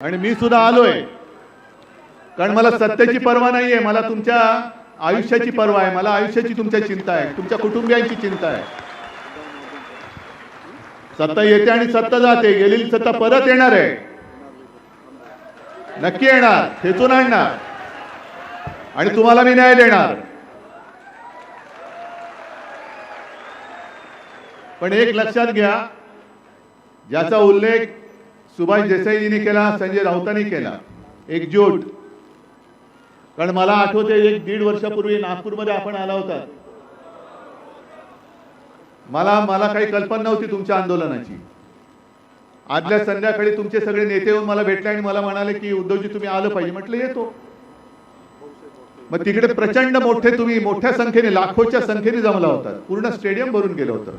आणि मी सुद्धा आलोय. कारण मला सत्तेची पर्वा नाहीये मला तुमच्या आयुष्याची पर्वा आहे मला आयुष्याची तुमच्या चिंता आहे तुमच्या कुटुंबियांची चिंता आहे. सत्ता येते आणि सत्ता जाते गेलेली सत्ता परत येणार आहे. नक्की येणार खेचून आणणार. आणि तुम्हाला मी न्याय देणार. पण एक लक्षात घ्या ज्याचा उल्लेख सुभाष देसाईजींनी केला संजय राऊतांनी केला. एकजूट. कारण मला आठवते एक दीड वर्षापूर्वी नागपूरमध्ये आपण आला होता. मला मला काही कल्पना नव्हती तुमच्या आंदोलनाची. आदल्या संध्याकाळी तुमचे सगळे नेते येऊन मला भेटले आणि मला म्हणाले की उद्धवजी तुम्ही आलं पाहिजे. म्हटलं येतो. मग तिकडे प्रचंड मोठे तुम्ही मोठ्या संख्येने लाखोच्या संख्येने जमला होता. पूर्ण स्टेडियम भरून गेलं होतं.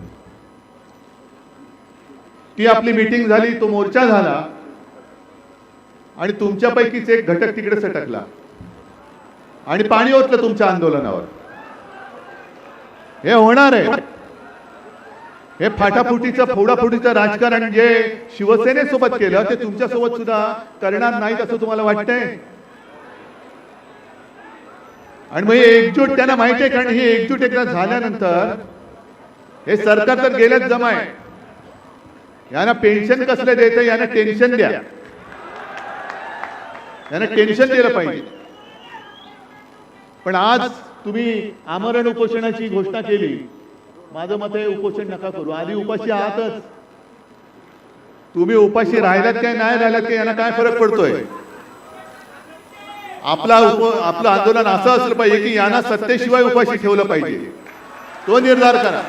ती आपली मीटिंग झाली तो मोर्चा झाला आणि तुमच्यापैकीच एक घटक तिकडे सटकला. आणि पाणी ओतलं तुमच्या आंदोलनावर. हे होणार आहे. हे फाटाफुटीचं फोडाफुटीचं राजकारण जे शिवसेनेसोबत केलं ते तुमच्यासोबत सुद्धा करणार नाहीत असं तुम्हाला वाटतंय? आणि मग हे एकजूट त्यांना माहिती आहे कारण ही एकजूट एकदा झाल्यानंतर हे सरकार तर गेल्याच जमाय. यांना पेन्शन कसले देते? यांना टेन्शन द्या. यांना टेन्शन दिलं पाहिजे. पण आज तुम्ही आमरण उपोषणाची घोषणा केली. माझं मत आहे उपोषण नका करू. आधी उपाशी आहातच. तुम्ही उपाशी राहिलात काय नाही राहिलात काय यांना काय फरक पडतोय? आपला उप आपलं आंदोलन असं असलं पाहिजे की यांना सत्तेशिवाय उपाशी ठेवलं पाहिजे. तो निर्धार करा.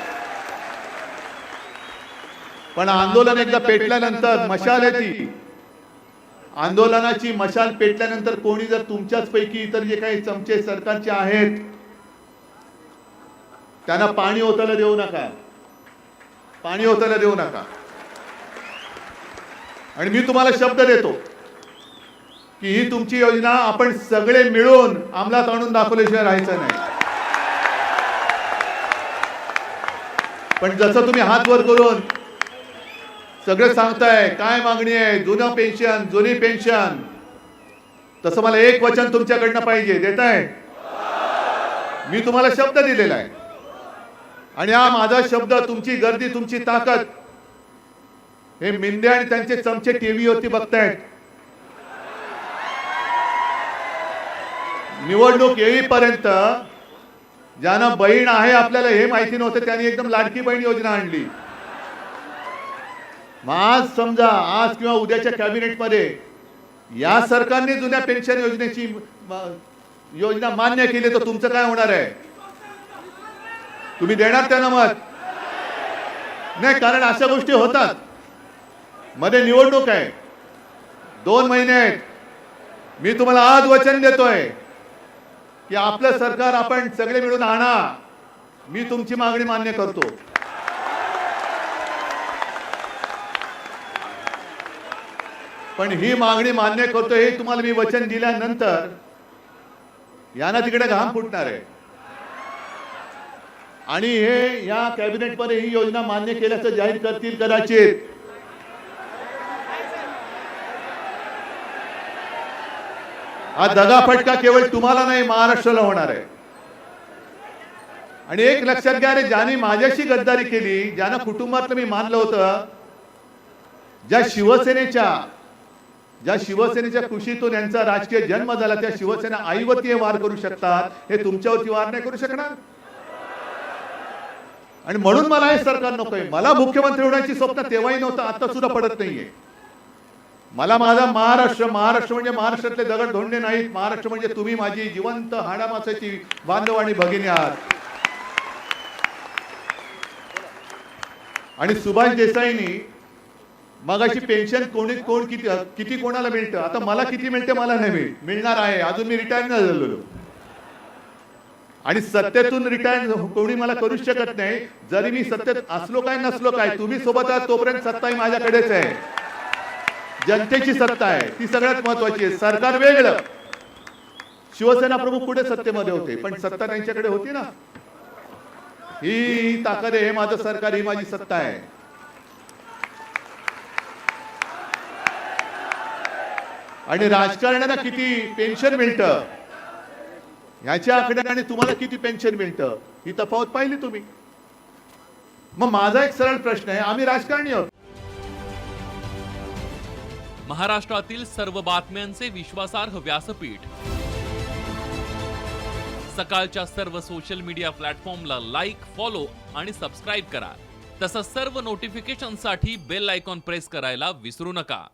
पण आंदोलन एकदा पेटल्यानंतर मशाल येते आंदोलनाची मशाल पेटल्यानंतर कोणी जर तुमच्याच पैकी इतर जे काही चमचे सरकारचे आहेत त्यांना पाणी ओतायला देऊ नका. पाणी ओतायला देऊ नका. आणि मी तुम्हाला शब्द देतो की ही तुमची योजना आपण सगळे मिळून अंमलात आणून दाखवल्याशिवाय राहायचं नाही. पण जसं तुम्ही हात वर करून सगळं सांगताय काय मागणी आहे? जुनं पेन्शन जुनी पेन्शन तसं मला एक वचन तुमच्याकडनं पाहिजे देत आहे मी तुम्हाला शब्द दिलेला आहे. आणि हा माझा शब्द तुमची गर्दी तुमची ताकद हे मिंदे आणि त्यांचे चमचे टीव्ही होती बघतायत. निवडणूक येईपर्यंत ज्यांना बहीण आहे आपल्याला हे माहिती नव्हतं त्यांनी एकदम लाडकी बहीण योजना आणली. मग आज समजा आज किंवा उद्याच्या कॅबिनेटमध्ये या सरकारने जुन्या पेन्शन योजनेची योजना मान्य केली तर तुमचं काय होणार आहे? तुम्ही देणार त्यांना मत? नाही कारण अशा गोष्टी होतात. मध्ये निवडणूक आहे. दोन महिने आहेत. मी तुम्हाला आज वचन देतोय की आपलं सरकार आपण सगळे मिळून आणा. मी तुमची मागणी मान्य करतो. पण ही मागणी मान्य करतो हे तुम्हाला मी वचन दिल्यानंतर यांना तिकडे घाम फुटणार आहे. आणि हे या कॅबिनेटमध्ये ही योजना मान्य केल्याचं जाहीर करतील कदाचित. हा दगाफटका केवळ तुम्हाला नाही महाराष्ट्राला होणार आहे. आणि एक लक्षात घ्या रे ज्याने माझ्याशी गद्दारी केली ज्यानं कुटुंबातलं मी मानलं होतं ज्या शिवसेनेच्या ज्या शिवसेनेच्या कुशीतून यांचा राजकीय जन्म झाला त्या शिवसेना आईवरती हे वार करू शकतात हे तुमच्यावरती वार नाही करू शकणार. आणि म्हणून मला हे सरकार नकोय. मला मुख्यमंत्री होण्याची स्वप्न तेव्हाही नव्हतं आता सुद्धा पडत नाहीये. मला माझा महाराष्ट्र महाराष्ट्र म्हणजे महाराष्ट्रातले दगड धोंडे नाहीत. महाराष्ट्र म्हणजे तुम्ही माझी जिवंत हाडामासाची बांधव आणि भगिनी आहात. आणि सुभाष देसाईंनी मगाशी पेन्शन कोणी कोण किती किती कोणाला मिळतं? आता मला किती मिळते मला नाही मिळणार आहे. अजून मी रिटायर नाही झालेलो. आणि सत्तेतून रिटायर कोणी मला करू शकत नाही. जरी मी सत्तेत असलो काय नसलो काय तुम्ही सोबत आहात तोपर्यंत सत्ता ही माझ्याकडेच आहे. जनतेची सत्ता आहे. ती सगळ्यात महत्वाची आहे. सरकार वेगळं. शिवसेना प्रमुख कुठे सत्तेमध्ये होते पण सत्ता त्यांच्याकडे होती ना. ही ताकद आहे हे माझं सरकार ही माझी सत्ता आहे. आणि राजकारण्याला किती पेन्शन मिळतं? ह्याच्या आकड्याने तुम्हाला किती पेन्शन मिळतं? ही तफावत पाहिली तुम्ही. मग माझा एक सरळ प्रश्न आहे आम्ही राजकारणी आहोत. महाराष्ट्रातील सर्व बातम्यांचे विश्वासार्ह व्यासपीठ. सकाळच्या सर्व सोशल मीडिया प्लॅटफॉर्मला लाईक फॉलो आणि सबस्क्राईब करा. तसंच सर्व नोटिफिकेशनसाठी बेल आयकॉन प्रेस करायला विसरू नका.